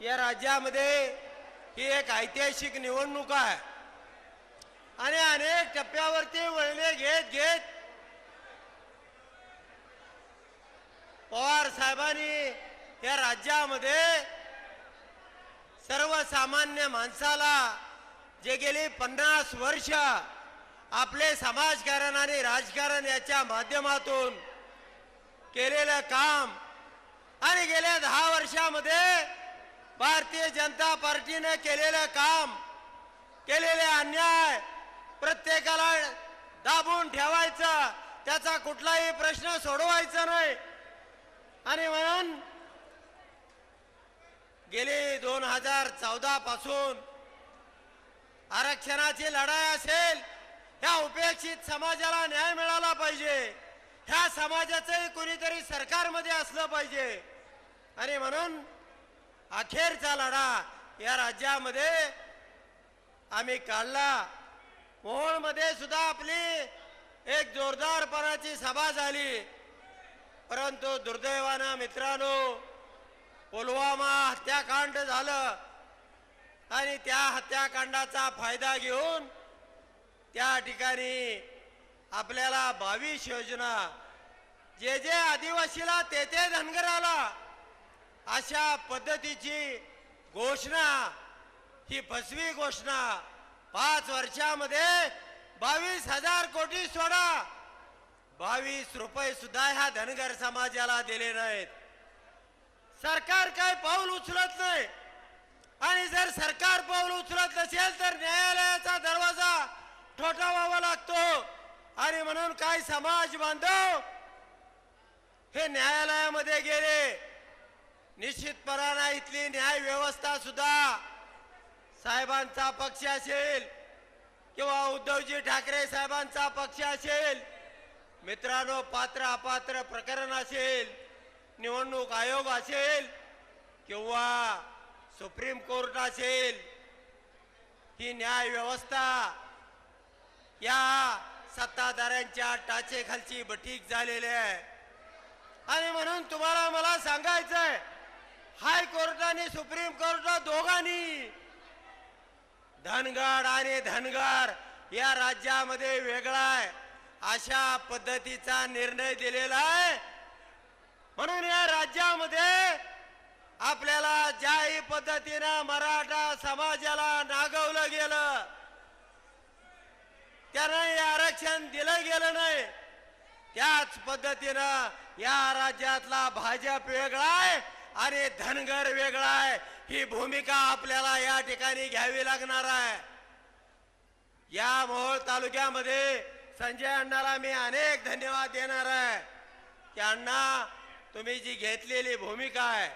या राज्यामध्ये ही एक ऐतिहासिक निवडणूक आहे. आणि अनेक टप्प्यावरती वळणे घेत घेत पवार साहेबांनी या राज्यामध्ये सर्वसामान्य माणसाला जे गेली पन्नास वर्ष आपले समाजकारण आणि राजकारण याच्या माध्यमातून केलेलं काम आणि गेल्या दहा वर्षामध्ये भारतीय जनता पार्टीने केलेलं काम केलेले अन्याय प्रत्येकाला दाबून ठेवायचा त्याचा कुठलाही प्रश्न सोडवायचा नाही. आणि म्हणून गेली दोन हजार चौदा पासून आरक्षणाची लढाई असेल ह्या उपेक्षित समाजाला न्याय मिळाला पाहिजे. ह्या समाजाचंही कुणीतरी सरकारमध्ये असलं पाहिजे. आणि म्हणून अखेरचा लढा या राज्यामध्ये आम्ही काढला. मोहोळमध्ये सुद्धा आपली एक जोरदारपणाची सभा झाली. परंतु दुर्दैवानं मित्रांनो पुलवामा हत्याकांड झालं आणि त्या हत्याकांडाचा फायदा घेऊन त्या ठिकाणी आपल्याला बावीस योजना जे जे आदिवासीला ते ते धनगर आला अशा पद्धतीची घोषणा ही फसवी घोषणा पाच वर्षामध्ये बावीस हजार कोटी सोडा. बावीस रुपये सुद्धा ह्या धनगर समाजाला दिले नाहीत. सरकार काय पाऊल उचलत नाही. आणि जर सरकार पाऊल उचलत नसेल तर न्यायालयाचा दरवाजा ठोठावावा लागतो. आणि म्हणून काय समाज बांधव हे न्यायालयामध्ये गेले. निश्चितपणानं इथली न्याय व्यवस्था सुद्धा साहेबांचा पक्ष असेल किंवा उद्धवजी ठाकरे साहेबांचा पक्ष असेल मित्रांनो पात्र अपात्र प्रकरण असेल निवडणूक आयोग असेल किंवा सुप्रीम कोर्ट असेल ही न्याय व्यवस्था या सत्ताधाऱ्यांच्या टाचेखालची बटीक झालेली आहे. आणि म्हणून तुम्हाला मला सांगायचं आहे हायकोर्ट आणि सुप्रीम कोर्ट दोघांनी. धनगड आणि धनगर या राज्यामध्ये वेगळा आहे. अशा पद्धतीचा निर्णय दिलेला आहे. म्हणून या राज्यामध्ये आपल्याला ज्याही पद्धतीनं मराठा समाजाला नागवलं गेलं त्यांना हे आरक्षण दिलं गेलं नाही. त्याच पद्धतीनं या राज्यातला भाजप वेगळा आहे. आणि धनगर वेगळा आहे. ही भूमिका आपल्याला या ठिकाणी घ्यावी लागणार आहे. या मोहोळ तालुक्यामध्ये संजय अण्णाला मी अनेक धन्यवाद देणार आहे. की अण्णा तुम्ही जी घेतलेली भूमिका आहे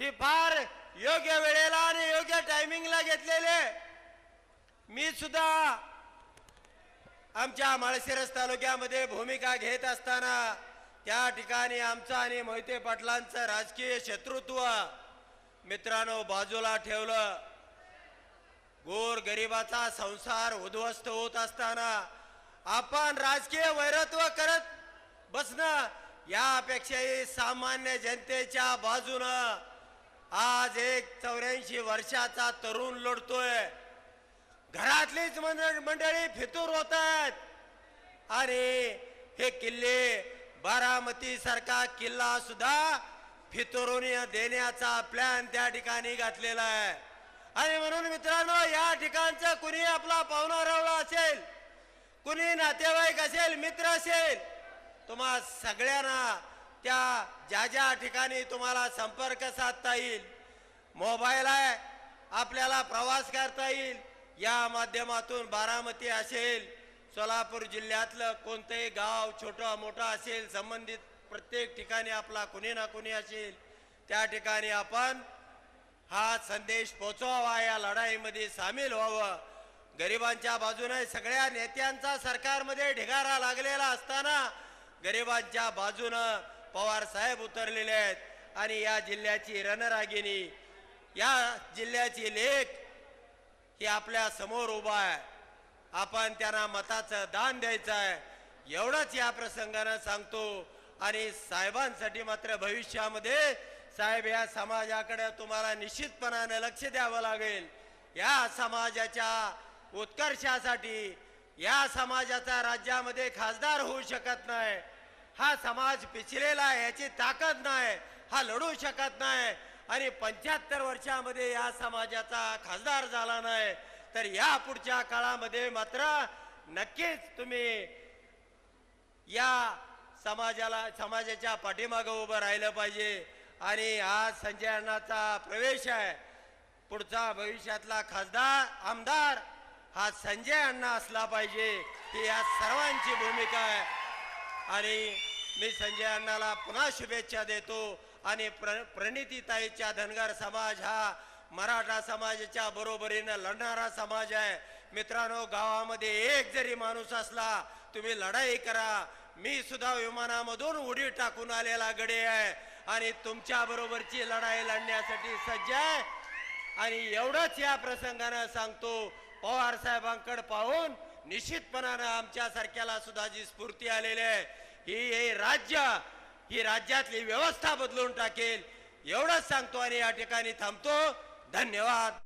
ही फार योग्य वेळेला आणि योग्य टायमिंगला घेतलेली मी सुद्धा आमच्या माळशिरस तालुक्यामध्ये भूमिका घेत असताना त्या ठिकाणी आमचं आणि मोहिते पाटलांचं राजकीय शत्रुत्व मित्रांनो बाजूला ठेवलं. गोर गरिबाचा संसार उद्ध्वस्त होत असताना आपण राजकीय वैरत्व करत बसणं यापेक्षाही सामान्य जनतेच्या बाजूनं आज एक चौऱ्याऐंशी वर्षाचा तरुण लढतोय. घरातलीच मंडळ- मंडळी फितूर होत आहेत. आणि हे किल्ले बारामती सारखा किल्ला सुद्धा फितरून देण्याचा प्लॅन त्या ठिकाणी घातलेला आहे. आणि म्हणून मित्रांनो या ठिकाणचं कुणी आपला पाहुणा रावला असेल कुणी नातेवाईक असेल मित्र असेल तुम्हा सगळ्यांना त्या ज्या ज्या ठिकाणी तुम्हाला संपर्क साधता येईल मोबाईल आहे आपल्याला प्रवास करता येईल या माध्यमातून बारामती असेल सोलापूर जिल्ह्यातलं कोणतंही गाव छोटं मोठं असेल संबंधित प्रत्येक ठिकाणी आपला कुणी ना कुणी असेल त्या ठिकाणी आपण हा संदेश पोचवावा या लढाईमध्ये सामील व्हावं. गरिबांच्या बाजूने सगळ्या नेत्यांचा सरकारमध्ये ढिगारा लागलेला असताना गरिबांच्या बाजूनं पवार साहेब उतरलेले आहेत. आणि या जिल्ह्याची रणरागिणी या जिल्ह्याची लेख ही आपल्यासमोर उभा आहे. आपण त्यांना मताचं दान द्यायचं आहे. एवढंच या प्रसंगानं सांगतो. आणि साहेबांसाठी मात्र भविष्यामध्ये साहेब या समाजाकडे तुम्हाला निश्चितपणाने लक्ष द्यावं लागेल. या समाजाच्या उत्कर्षासाठी या समाजाचा राज्यामध्ये खासदार होऊ शकत नाही. हा समाज पिछलेला आहे याची ताकद नाही. हा लढू शकत नाही. आणि पंच्याहत्तर वर्षामध्ये या समाजाचा खासदार झाला नाही. तर या पुढच्या काळामध्ये मात्र नक्कीच तुम्ही या समाजाला समाजाच्या पाठीमागं उभं राहिलं पाहिजे. आणि आज संजय अण्णाचा प्रवेश आहे. पुढचा भविष्यातला खासदार आमदार हा संजय अण्णा असला पाहिजे. ही या सर्वांची भूमिका आहे. आणि मी संजय अण्णाला पुन्हा शुभेच्छा देतो. आणि प्र प्रणितीताईच्या धनगर समाज हा मराठा समाजाच्या बरोबरीनं लढणारा समाज आहे. मित्रांनो गावामध्ये एक जरी माणूस असला तुम्ही लढाई करा. मी सुद्धा विमानामधून उडी टाकून आलेला गडे आहे. आणि तुमच्या बरोबरची लढाई लढण्यासाठी सज्ज आहे. आणि एवढंच या प्रसंगानं सांगतो पवार साहेबांकडे पाहून निश्चितपणानं आमच्या सारख्याला सुद्धा जी स्फूर्ती आलेली आहे ही हे राज्य ही राज्यातली व्यवस्था बदलून टाकेल. एवढंच सांगतो आणि या ठिकाणी थांबतो. धन्यवाद।